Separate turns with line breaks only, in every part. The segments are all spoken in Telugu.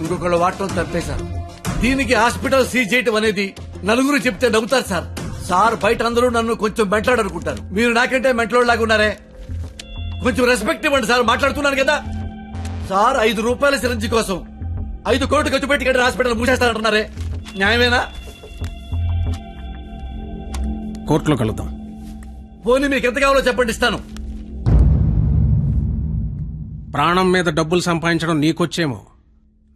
ఇంకొకళ్ళు వాడటం తప్పేశారు దీనికి హాస్పిటల్ సీజ్ చేయటం అనేది నలుగురు చెప్తే నవ్వుతారు సార్. సార్ బయట అందరూ నన్ను కొంచెం మెంట్లాడనుకుంటారు. మీరు నాకంటే మెంట్లోడ్లాగా ఉన్నారే. కొంచెం రెస్పెక్ట్ ఇవ్వండి సార్ మాట్లాడుతున్నాను కదా. సార్ ఐదు రూపాయల సిరంజి కోసం ఐదు కోట్లు ఖర్చు పెట్టి కట్టిన హాస్పిటల్ మూసేస్తానంటున్నారే. న్యాయమేనా?
కోర్టులో కలుద్దాం.
పోనీ మీకు ఎంత కావాలో చెప్పండి ఇస్తాను.
ప్రాణం మీద డబ్బులు సంపాదించడం నీకొచ్చేమో.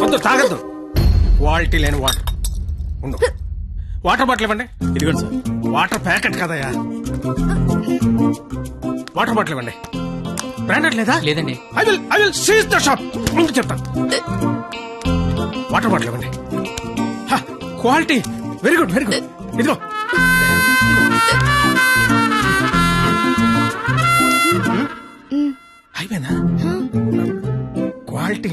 వద్దు తాగద్దు. క్వాలిటీ లేని వాటర్. ఉండు. వాటర్ బాటిల్ ఇవ్వండి.
ఇదిగోండి సార్.
వాటర్ ప్యాకెట్ కదయ్యా. వాటర్ బాటిల్ ఇవ్వండి. బ్రాండెడ్ లేదా?
లేదండి.
I will I will seize the shop ముందు చెప్తా వాటర్ బాటిల్ ఇవ్వండి. Quality. Very good very good ఇదిగో. అయిపోయిందా? క్వాలిటీ.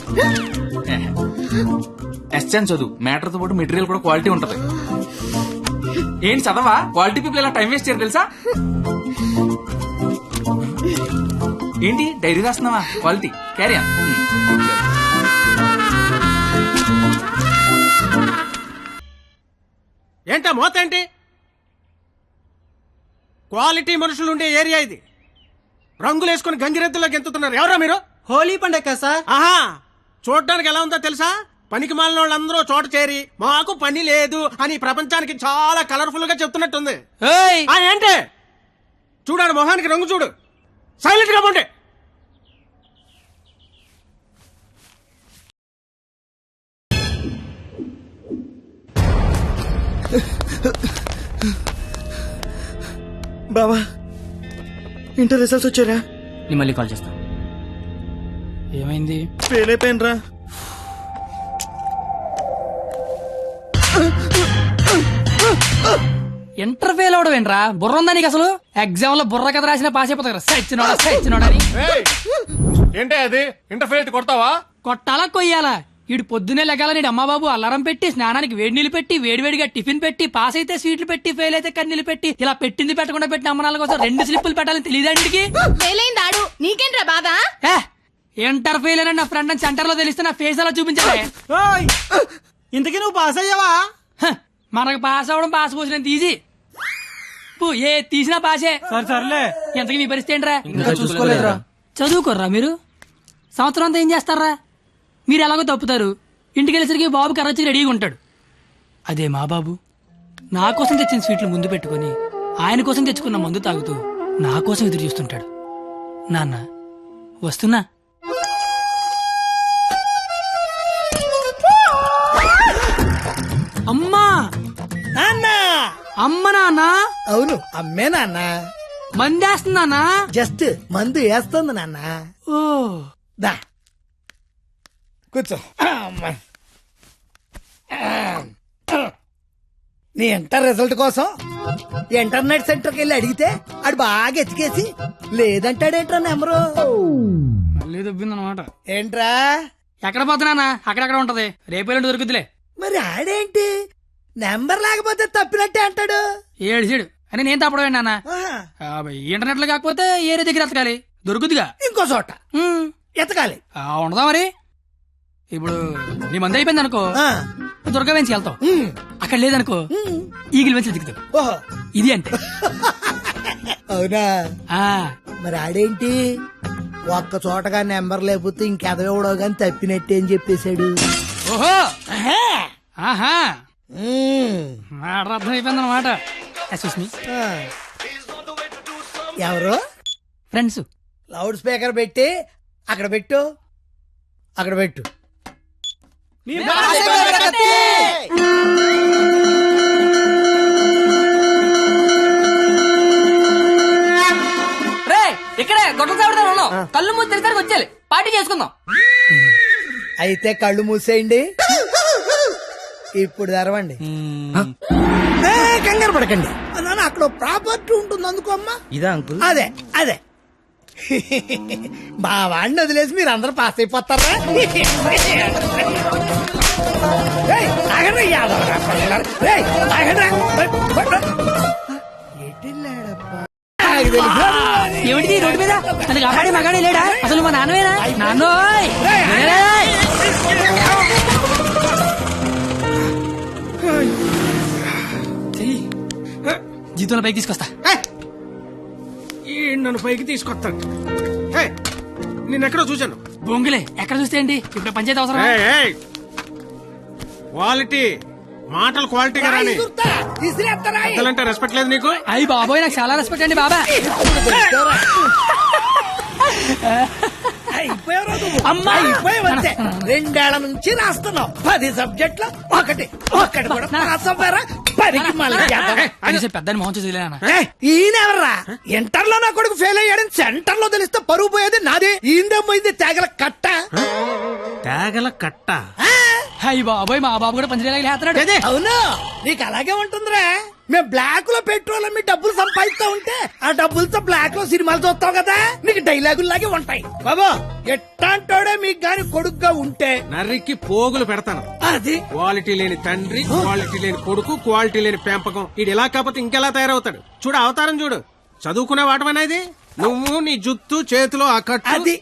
SN చదువు. మ్యాటర్తో పాటు మెటీరియల్ కూడా క్వాలిటీ ఉంటది. ఏంటి చదవా? క్వాలిటీ పీపుల్ ఇలా టైం వేస్ట్ చేయరు తెలుసా? ఏంటి? డైరీ రాస్తున్నావా? క్వాలిటీ. క్యారీ
ఏంటా మోత ఏంటి? క్వాలిటీ మనుషులు ఉండే ఏరియా ఇది. రంగులు వేసుకుని గంగిరెద్దులో గెంతుతున్నారు ఎవరా మీరు?
హోలీ పండగ సార్.
ఆహా చూడడానికి ఎలా ఉందో తెలుసా? పనికి మాలిన వాళ్ళందరూ చోట చేరి మాకు పని లేదు అని ప్రపంచానికి చాలా కలర్ఫుల్గా చెప్తున్నట్టుంది. ఆ, ఏంటి? చూడాడు మొహానికి రంగు చూడు. సైలెంట్గా పోండి.
బావా ఇంటర్ రిజల్ట్స్ వచ్చారా
నేను మళ్ళీ కాల్ చేస్తాను ఏమైంది?
ఫెయిల్ అయిపోయినరా?
ఇంటర్ ఫెయిల్ అవడం ఏంట్రా బుర్ర ఉందా నీకు అసలు? ఎగ్జామ్లో బుర్ర కథ రాసిన పాస్ అయిపోతారు సచ్చినోడా సచ్చినోడా అని.
ఏంటి అది? ఇంటర్ఫేర్ కొడతావా?
కొట్టాలా కొయ్యాలా? ఈడు పొద్దునే లెగాల నీడు అమ్మబాబు అల్లారం పెట్టి స్నానానికి వేడి నీళ్ళు పెట్టి వేడివేడిగా టిఫిన్ పెట్టి పాస్ అయితే స్వీట్లు పెట్టి ఫెయిల్ అయితే కన్నీళ్ళు పెట్టి ఇలా పెట్టింది పెట్టకుండా పెట్టిన అమ్మనాల కోసం రెండు స్లిప్పులు పెట్టాలని తెలియదండికి
ఫెయిలైంది ఆడు. నీకేంట్రా బాధ?
ఇంటర్ ఫెయిల్ అని నా ఫ్రెండ్ అని సెంటర్లో తెలిస్తే నా ఫేస్ అలా చూపించాలి.
ఓయ్ ఇంతకీ నువ్వు పాస్ అయ్యావా?
హ, మనకు పాస్ అవడం పాస్ పోసినంత ఈజీ పో, ఏ తీసినా పాసే.
సరే సర్లే.
ఎంతకీ మీ పరిస్థితి ఏంట్రా? ఇంకా చూసుకోలేదురా. చదువుకోర్రా మీరు? సంవత్సరం అంతా ఏం చేస్తారా? మీరు ఎలాగో తప్పుతారు. ఇంటికి వెళ్ళేసరికి బాబు కర్రచ్చి రెడీగా ఉంటాడు. అదే మా బాబు. నా కోసం తెచ్చిన స్వీట్లు ముందు పెట్టుకొని ఆయన కోసం తెచ్చుకున్న మందు తాగుతూ నా కోసం ఎదురు చూస్తుంటాడు. నాన్న వస్తున్నా? అమ్మ
నాన్న? అవును అమ్మే నాన్న.
మందేస్తున్నానా
జస్ట్ మందు వేస్తుంది నాన్న.
ఓ.
దా. కూర్చో. అమ్మా. నీ ఇంటర్ రిజల్ట్ కోసం ఇంటర్నెట్ సెంటర్కి వెళ్ళి అడిగితే ఆడు బాగా ఎతికేసి లేదంటాడేంట్రా నెంబరు?
మళ్ళీ దొబ్బిందనమాట.
ఏంట్రా?
ఎక్కడ పోతున్నానా? అక్కడక్కడ ఉంటది? రేపేళ్ళు దొరుకుతులే
మరి ఆడేంటి? నెంబర్ లేకపోతే తప్పినట్టే అంటాడు.
ఏడు అని నేను తప్పడం నాన్న. ఇంటర్నెట్లో కాకపోతే ఏరే దగ్గర ఎతకాలి. దొరుకుతుగా
ఇంకో చోట. ఎతకాలి.
ఆ, ఉండదా మరి? ఇప్పుడు నీ మంది అయిపోయింది అనుకో. దుర్గా వెంచి వెళ్తావు.
ఉమ్.
అక్కడ లేదనుకో. ఈగిల్ వెంచి దిగుతావు.
ఓహో.
ఇది అంటే.
అవునా? మరి ఆడేంటి? ఒక్క చోటగా నెంబర్ లేకపోతే ఇంకెదవడో గాని తప్పినట్టే అని చెప్పేశాడు.
ఓహో. ఆహా. మాట అర్థం అయిపోయింది అనమాట.
ఎవరు?
ఫ్రెండ్స్
లౌడ్ స్పీకర్ పెట్టి అక్కడ పెట్టు. అక్కడ పెట్టు.
రే ఇక్కడే గొడవ చావడతా ఉన్నాం కళ్ళు మూసి తెరిసరికి వచ్చేయాలి. పార్టీ చేసుకుందాం.
అయితే కళ్ళు మూసేయండి. ఇప్పుడు తెరవండి. ఏ, కంగారు పడకండి. నాన్న అక్కడ ప్రాపర్టీ ఉంటుంది అందుకో అమ్మా.
ఇదా అంకుల్?
అదే అదే. మా వాడిని వదిలేసి మీరు అందరూ పాస్ అయిపోతారా? ఏయ్, ఆగండి, యాదవరా పిల్లలు. ఏయ్, ఆగండి. ఎటెళ్ళాడప్పా? నాకు తెలుసు.
ఏమిటి రోడ్డు మీద? అది కాపాడే మగాడే లేడా? అసలు మా నాన్నవేనా? నాన్నోయ్! ఏయ్! జీతంలో పైకి తీసుకొస్తా.
ఈ నన్ను పైకి తీసుకొస్తాడు. హే, నిన్నెక్కడో చూశాను.
బొంగులే ఎక్కడ చూస్తే ఏంటి? ఇప్పుడు పంచాయతీ అవసరం.
క్వాలిటీ మాటలు క్వాలిటీగా రాని? పెద్దలంటే రెస్పెక్ట్ లేదు నీకు?
అయ్యి బాబోయ్ నాకు చాలా రెస్పెక్ట్ అండి బాబా.
అయిపోయావురా నువ్వు.
అమ్మా!
అయిపోయావంతే. రెండేళ్ళ నుంచి రాస్తున్నావు. పది సబ్జెక్టులు ఒకటి. ఒకటి కూడా పనికి మళ్ళీ
పెద్దని మోహన్ చూసి వదిలేనా?
ఏయ్, ఈయనెవర్రా ఇంటర్లో నా కొడుకు ఫెయిల్ అయ్యాడని సెంటర్లో తెలిస్తే పరువు పోయేది నాది ఈందే పోయింది తెగల కట్ట
తేగల కట్ట
అయ్యి బాబోయ్ మా బాబు కూడా పంచలేలాగా
అవును నీకు అలాగే ఉంటుందిరా మేము బ్లాక్లో పెట్రోల్ మీ డబ్బులు సంపాదిస్తా ఉంటే ఆ డబ్బులతో బ్లాక్లో సినిమాలు చూస్తావు కదా? నీకు డైలాగులు లాగే ఉంటాయి. బాబా ఎట్టాంటోడే మీకు గాని కొడుకుగా ఉంటే?
నర్రికి పోగులు పెడతాను.
అది?
క్వాలిటీ లేని తండ్రి క్వాలిటీ లేని కొడుకు క్వాలిటీ లేని పెంపకం. ఇది ఇలా కాకపోతే ఇంకెలా తయారవుతాడు? చూడు అవతారం చూడు. చదువుకునే వాటమేనా ఇది? నువ్వు నీ జుత్తు చేతిలో ఆ కట్టు.
అది.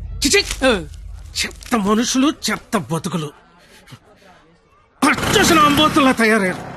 చిచి! చెత్త మనుషులు చెత్త బతుకులు. పచ్చసిన అంబోతుల్లా తయారయ్యారు.